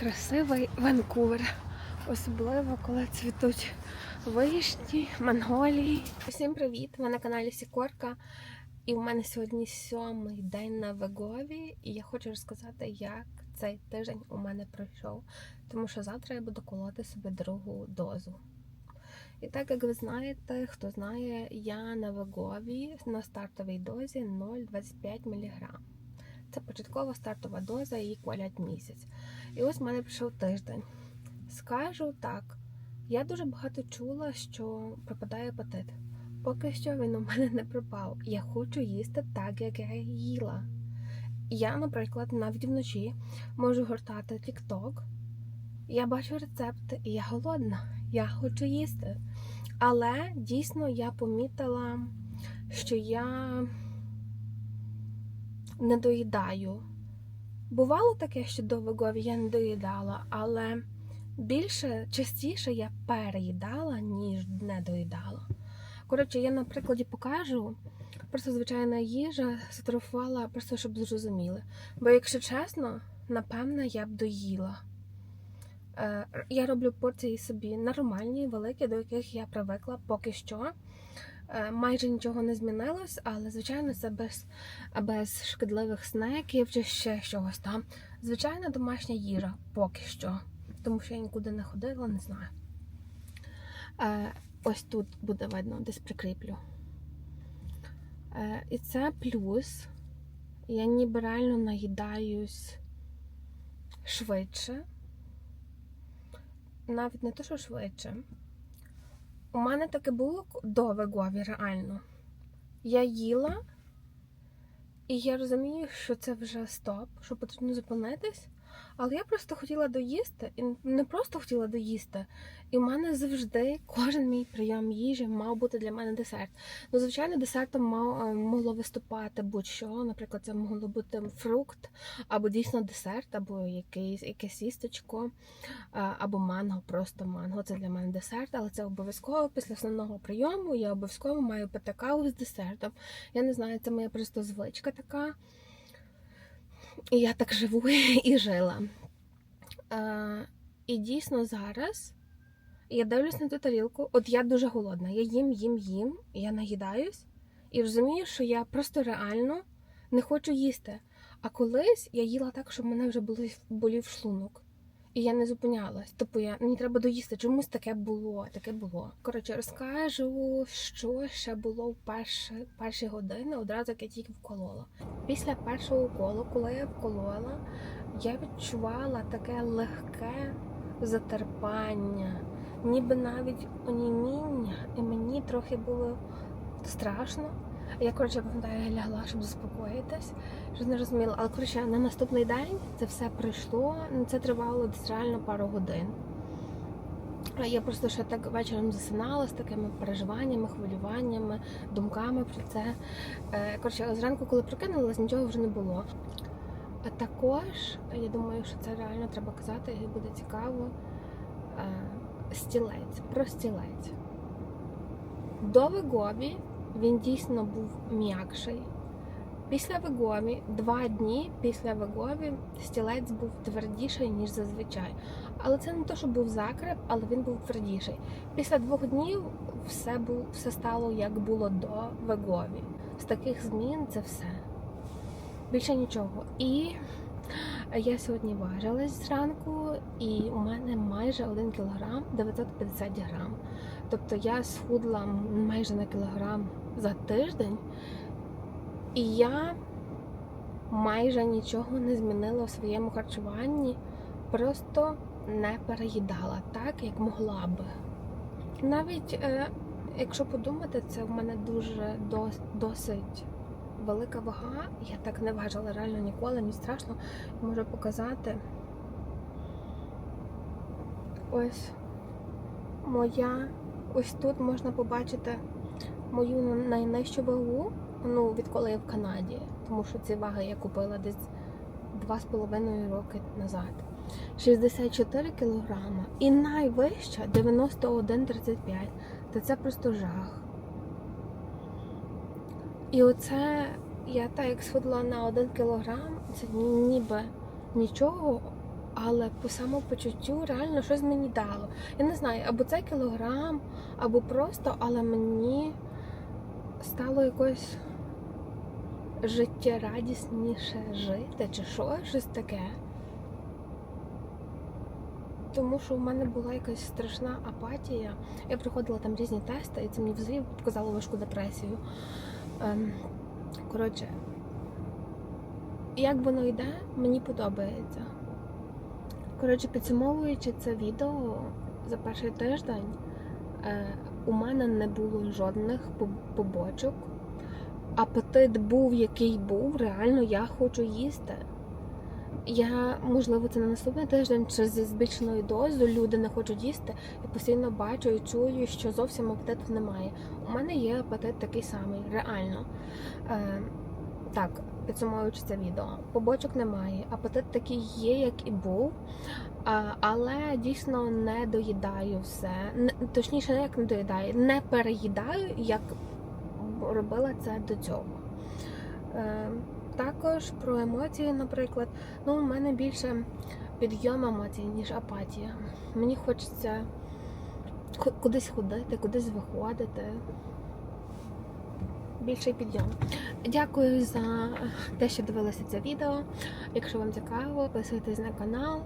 красивий Ванкувер. Особливо, коли цвітуть вишні, манголії. Усім привіт! Ви на каналі Сікорка. І в мене сьогодні сьомий день на Вегові, і я хочу розказати, як цей тиждень у мене пройшов. Тому що завтра я буду колоти собі другу дозу. І так як ви знаєте, хто знає, я на Вегові на стартовій дозі 0,25 мг. Це початкова стартова доза, її колять місяць. І ось в мене прийшов тиждень. Скажу так, я дуже багато чула, що пропадає апетит. Поки що він у мене не пропав. Я хочу їсти так, як я їла. Я, наприклад, навіть вночі можу гортати TikTok. Я бачу рецепти, і я голодна. Я хочу їсти. Але дійсно я помітила, що я не доїдаю. Бувало таке, що до Вегові я не доїдала, але більше частіше я переїдала, ніж не доїдала. Коротше, я на прикладі покажу. Просто звичайна їжа сфотографувала, просто щоб зрозуміли. Бо, якщо чесно, напевно, я б доїла. Е, Я роблю порції собі нормальні, великі, до яких я привикла поки що. Е, Майже нічого не змінилось, але, звичайно, це без, без шкідливих снеків чи ще чогось там. Звичайна домашня їжа поки що. Тому що я нікуди не ходила, не знаю. Е, Ось тут буде видно, десь прикріплю. Е, І це плюс. Я ніби реально наїдаюсь швидше. Навіть не те, що швидше. У мене таке було до Вегові, реально. Я їла, і я розумію, що це вже стоп, що потрібно зупинитись. Але я просто хотіла доїсти, і не просто хотіла доїсти. І в мене завжди кожен мій прийом їжі мав бути для мене десерт. Ну, звичайно, десертом мав, е, могло виступати будь-що. Наприклад, це могло бути фрукт, або дійсно десерт, або якийсь, якесь їсточко, е, або манго, просто манго. Це для мене десерт, але це обов'язково після основного прийому. Я обов'язково маю пити каву з десертом. Я не знаю, це моя просто звичка така. І я так живу і жила. Е, і дійсно зараз я дивлюсь на ту тарілку, от я дуже голодна. Я їм, їм, їм, я наїдаюсь і розумію, що я просто реально не хочу їсти. А колись я їла так, щоб мене вже болів, шлунок. І я не зупинялась. Тобто я мені треба доїсти. Чомусь таке було, таке було. Коротше, розкажу, що ще було в перші, перші години, одразу як я тільки вколола. Після першого уколу, коли я вколола, я відчувала таке легке затерпання, ніби навіть оніміння, і мені трохи було страшно. Я, коротше, пам'ятаю, я лягла, щоб заспокоїтись, що не розуміла. Але коротше, на наступний день це все пройшло. Ну, Це тривало десь реально пару годин. Я просто ще так вечором засинала з такими переживаннями, хвилюваннями, думками про це. Е, Коротше, зранку, коли прокинулась, нічого вже не було. А також, я думаю, що це реально треба казати, і буде цікаво. е, Стілець, про стілець. До Вегові він дійсно був м'якший. Після Вегові, два дні після Вегові, стілець був твердіший, ніж зазвичай. Але це не те, що був закреп, але він був твердіший. Після двох днів все було, все стало як було до Вегові. З таких змін це все. Більше нічого. І я сьогодні важилась зранку, і у мене майже 1 кг 950 грам. Тобто я схудла майже на кілограм за тиждень, і я майже нічого не змінила в своєму харчуванні, просто не переїдала так, як могла би. Навіть е, якщо подумати, це в мене дуже дос, досить велика вага. Я так не важила реально ніколи, мені страшно можу показати. Ось моя. Ось тут можна побачити мою найнижчу вагу, ну, відколи я в Канаді, тому що ці ваги я купила десь 2,5 роки назад. 64 кілограма. І найвища 91,35. Та це просто жах. І оце я так як сходила на 1 кілограм, це ніби нічого, але по самопочуттю реально щось мені дало. Я не знаю, або це кілограм, або просто, але мені стало якось життєрадісніше жити, чи що, щось таке. Тому що в мене була якась страшна апатія. Я проходила там різні тести, і це мені взагалі показало важку депресію. Ем, коротше, як воно йде, мені подобається. Коротше, підсумовуючи це відео за перший тиждень, е, у мене не було жодних побочок. Апетит був, який був, реально я хочу їсти. Я, можливо, це на наступний тиждень чи зі збільшеною дозою люди не хочуть їсти. Я постійно бачу і чую, що зовсім апетиту немає. У мене є апетит такий самий, реально. Е, так, підсумовуючи це відео, побочок немає. Апетит такий є, як і був. Але дійсно не доїдаю все. Точніше, як не доїдаю, не переїдаю, як робила це до цього. Е, також про емоції, наприклад, ну, у мене більше підйом емоцій, ніж апатія. Мені хочеться кудись ходити, кудись виходити. Більший підйом. Дякую за те, що дивилися це відео. Якщо вам цікаво, підписуйтесь на канал.